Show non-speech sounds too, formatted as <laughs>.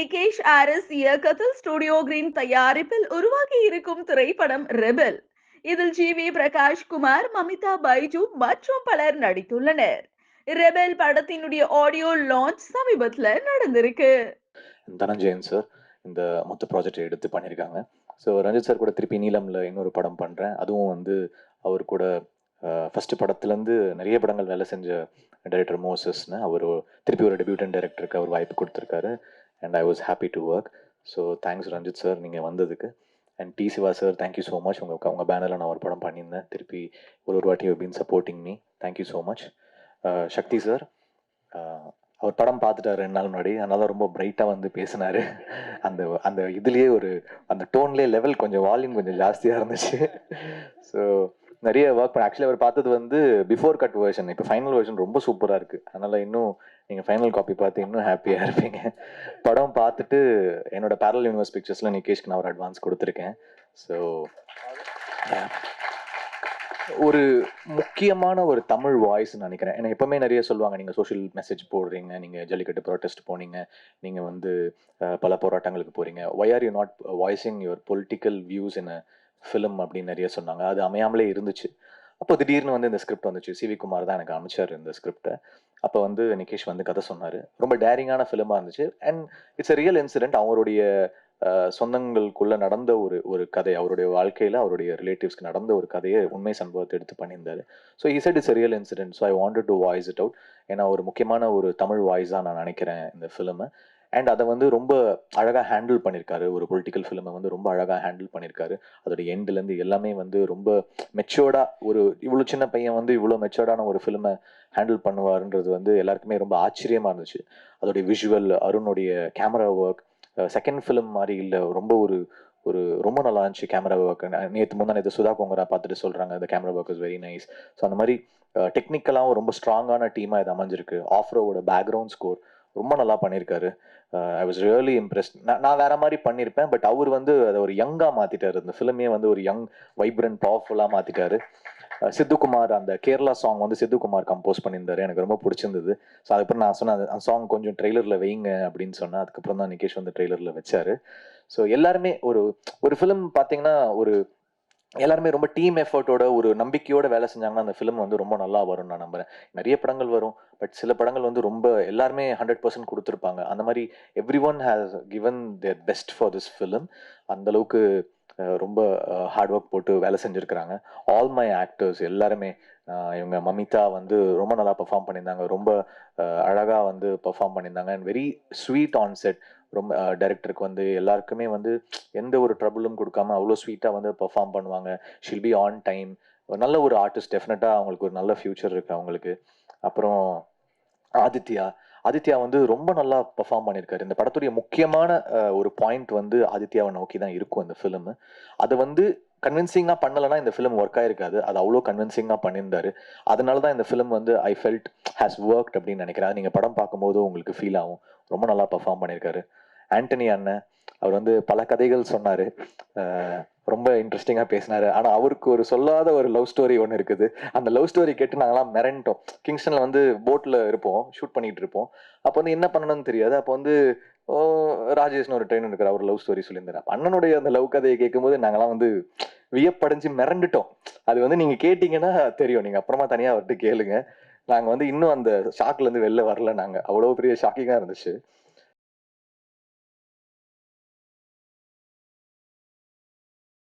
Nikesh RS இயக்கத்தில் Studio Green தயாரிப்பில் உருவாகி இருக்கும் திரைப்படம் ரெபல். இதில் ஜி வி பிரகாஷ் குமார் மமிதா பைஜு மற்றும் பலர் நடித்துள்ளனர். ரெபல் படத்தினுடைய ஆடியோ லான்ச் சமீபத்துல நடந்திருக்கு. தனஞ்சயன் சார் இந்த மொத்த ப்ராஜெக்ட் எடுத்து பண்ணியிருக்காங்க. ஸோ ரஞ்சித் சார் கூட திருப்பி நீலமில் இன்னொரு படம் பண்ணுறேன் அதுவும் வந்து அவர் கூட ஃபஸ்ட்டு படத்துலேருந்து நிறைய படங்கள் வேலை செஞ்ச டைரக்டர் மோசஸ்னு அவர் திருப்பி ஒரு டெபியூட்டன் டைரக்டருக்கு அவர் வாய்ப்பு கொடுத்துருக்காரு. And I was happy to work so thanks Ranjith sir நீங்கள் வந்ததுக்கு. And T Siva sir thank you so much உங்கள் உங்கள் பேனரில் நான் ஒரு படம் பண்ணியிருந்தேன். திருப்பி ஒரு ஒரு வாட்டி been supporting me thank you so much Sakthi sir அவர் படம் பார்த்துட்டார் ரெண்டு நாள் முன்னாடி. அதனால ரொம்ப பிரைட்டாக வந்து பேசினார். <laughs> அந்த அந்த இதுலேயே ஒரு அந்த டோன்லேயே லெவல் கொஞ்சம் வால்யூம் கொஞ்சம் ஜாஸ்தியாக இருந்துச்சு. <laughs> ஸோ நிறைய ஒர்க் பண்ண ஆக்சுவலி அவர் பார்த்தது வந்து பிஃபோர் கட் வேர்ஷன் இப்போ ஃபைனல் வேர்ஷன் ரொம்ப சூப்பராக இருக்குது அதனால் இன்னும் நீங்கள் ஃபைனல் காப்பி பார்த்து இன்னும் ஹாப்பியாக இருப்பீங்க. படம் பார்த்துட்டு என்னோட பேரல் யூனிவர்ஸ் பிக்சர்ஸில் நிகேஷ்க்கு நான் ஒரு அட்வான்ஸ் கொடுத்துருக்கேன். ஸோ ஒரு முக்கியமான ஒரு தமிழ் வாய்ஸ் நினைக்கிறேன். ஏன்னா எப்பவுமே நிறைய சொல்லுவாங்க நீங்கள் சோஷியல் மெசேஜ் போடுறீங்க நீங்கள் ஜல்லிக்கட்டு ப்ரொட்டஸ்ட் போனீங்க நீங்கள் வந்து பல போராட்டங்களுக்கு போகிறீங்க why are you not voicing your political views in film அப்படின்னு நிறைய சொன்னாங்க. அது அமையாமலே இருந்துச்சு. அப்போ திடீர்னு வந்து இந்த ஸ்கிரிப்ட் வந்துச்சு. சிவி குமார் தான் எனக்கு அமைச்சார் இந்த ஸ்கிரிப்டை அப்போ வந்து நிகேஷ் வந்து கதை சொன்னார். ரொம்ப டேரிங்கான ஃபிலிமாக இருந்துச்சு. And it's a real incident அவருடைய சொந்தங்களுக்குள்ள நடந்த ஒரு ஒரு கதை. அவருடைய வாழ்க்கையில் அவருடைய ரிலேட்டிவ்ஸ்க்கு நடந்த ஒரு கதையை உண்மை சம்பவத்தை எடுத்து பண்ணியிருந்தாரு. So is it's real incident so I wanted to voice it out ஏன்னா ஒரு முக்கியமான ஒரு தமிழ் வாய்ஸாக நான் நினைக்கிறேன் இந்த ஃபிலிமை அண்ட் அதை வந்து ரொம்ப அழகாக ஹேண்டில் பண்ணியிருக்காரு ஒரு பொலிட்டிக்கல் ஃபிலிமை வந்து ரொம்ப அழகாக ஹேண்டில் பண்ணியிருக்காரு அதோட எண்ட்லேருந்து எல்லாமே வந்து ரொம்ப மெச்சோர்டாக ஒரு இவ்வளோ சின்ன பையன் வந்து இவ்வளோ மெச்சோர்டான ஒரு ஃபிலிமை ஹேண்டில் பண்ணுவாருன்றது வந்து எல்லாருக்குமே ரொம்ப ஆச்சரியமாக இருந்துச்சு. அதோடைய விஷுவல் அருணுடைய கேமரா ஒர்க் செகண்ட் ஃபிலிம் மாதிரி இல்லை ரொம்ப ஒரு ஒரு ரொம்ப நல்லா இருந்துச்சு கேமரா ஒர்க் நேற்று முந்தா நேற்று சுதா கோங்கரா பார்த்துட்டு சொல்கிறாங்க இந்த camera work is very nice so அந்த மாதிரி டெக்னிக்கலாகவும் ரொம்ப ஸ்ட்ராங்கான டீமாக இது அமைஞ்சிருக்கு. ஆஃப்ரோவோட பேக்ரவுண்ட் ஸ்கோர் ரொம்ப நல்லா பண்ணியிருக்காரு ஐ வாஸ் ரியலி இம்ப்ரெஸ்ட் நான் வேற மாதிரி பண்ணியிருப்பேன் பட் அவர் வந்து அதை ஒரு யங்காக மாற்றிட்டாரு இந்த ஃபிலிமே வந்து ஒரு யங் வைப்ரண்ட் பவர்ஃபுல்லாக மாற்றிட்டாரு சித்துக்குமார் அந்த கேரளா சாங் வந்து சித்துக்குமார் கம்போஸ் பண்ணியிருந்தாரு. எனக்கு ரொம்ப பிடிச்சிருந்தது. ஸோ அதுக்கப்புறம் நான் சொன்னேன் அந்த சாங் கொஞ்சம் ட்ரெய்லரில் வைங்க அப்படின்னு சொன்னேன். அதுக்கப்புறம் தான் நிகேஷ் வந்து ட்ரெய்லரில் வச்சாரு. ஸோ எல்லாருமே ஒரு ஒரு ஃபிலிம் பார்த்தீங்கன்னா ஒரு எல்லாருமே ரொம்ப டீம் எஃபர்ட்டோட ஒரு நம்பிக்கையோட வேலை செஞ்சாங்கன்னா அந்த ஃபிலிம் வந்து ரொம்ப நல்லா வரும் நான் நம்புறேன். நிறைய படங்கள் வரும். பட் சில படங்கள் வந்து ரொம்ப எல்லாருமே ஹண்ட்ரட் பர்சன்ட் கொடுத்துருப்பாங்க. அந்த மாதிரி everyone has given their best for this film அந்த அளவுக்கு ரொம்ப ஹார்ட் ஒர்க் போட்டு வேலை செஞ்சுருக்கிறாங்க. ஆல் மை ஆக்டர்ஸ் எல்லாருமே இவங்க மமிதா வந்து ரொம்ப நல்லா பெர்ஃபார்ம் பண்ணியிருந்தாங்க. ரொம்ப அழகாக வந்து பெர்ஃபார்ம் பண்ணியிருந்தாங்க. And very sweet on set ரொம்ப டைரக்டருக்கு வந்து எல்லாருக்குமே வந்து எந்த ஒரு ட்ரபிளும் கொடுக்காம அவ்வளோ ஸ்வீட்டாக வந்து பெர்ஃபார்ம் பண்ணுவாங்க. ஷில் பி ஆன் டைம் நல்ல ஒரு ஆர்டிஸ்ட் டெஃபினட்டாக அவங்களுக்கு ஒரு நல்ல ஃப்யூச்சர் இருக்குது அவங்களுக்கு. அப்புறம் ஆதித்யா. ஆதித்யா வந்து ரொம்ப நல்லா பெர்ஃபார்ம் பண்ணியிருக்காரு. இந்த படத்துடைய முக்கியமான ஒரு பாயிண்ட் வந்து ஆதித்யாவை நோக்கி தான் இருக்கும் இந்த ஃபிலிம் அதை வந்து கன்வின்சிங்காக பண்ணலைன்னா இந்த ஃபிலிம் ஒர்க் ஆயிருக்காது. அது அவ்வளோ கன்வின்சிங்காக பண்ணியிருந்தாரு. அதனால தான் இந்த ஃபிலிம் வந்து ஐ ஃபெல்ட் ஹேஸ் ஒர்க்ட் அப்படின்னு நினைக்கிறேன். நீங்கள் படம் பார்க்கும்போது உங்களுக்கு ஃபீல் ஆகும். ரொம்ப நல்லா பெர்ஃபார்ம் பண்ணியிருக்காரு. ஆண்டனி அண்ணன் அவர் வந்து பல கதைகள் சொன்னார். ரொம்ப இன்ட்ரெஸ்டிங்காக பேசினாரு. ஆனால் அவருக்கு ஒரு சொல்லாத ஒரு லவ் ஸ்டோரி ஒன்று இருக்குது. அந்த லவ் ஸ்டோரி கேட்டு நாங்களாம் மிரண்டோம். கிங்ஸ்டனில் வந்து போட்டில் இருப்போம். ஷூட் பண்ணிகிட்டு இருப்போம். அப்போ வந்து என்ன பண்ணணும்னு தெரியாது. அப்போ வந்து ஓ ராஜேஷ்னு ஒரு ட்ரெயின் இருக்கிற அவர் லவ் ஸ்டோரி சொல்லியிருந்தார். அண்ணனுடைய அந்த லவ் கதையை கேட்கும்போது நாங்களாம் வந்து வியப்படைஞ்சு மிரண்டுட்டோம். அது வந்து நீங்கள் கேட்டிங்கன்னா தெரியும். நீங்கள் அப்புறமா தனியாக அவர்கிட்ட கேளுங்க. நாங்கள் வந்து இன்னும் அந்த ஷாக்லேருந்து வெளில வரல நாங்கள் அவ்வளோ பெரிய ஷாக்கிங்காக இருந்துச்சு.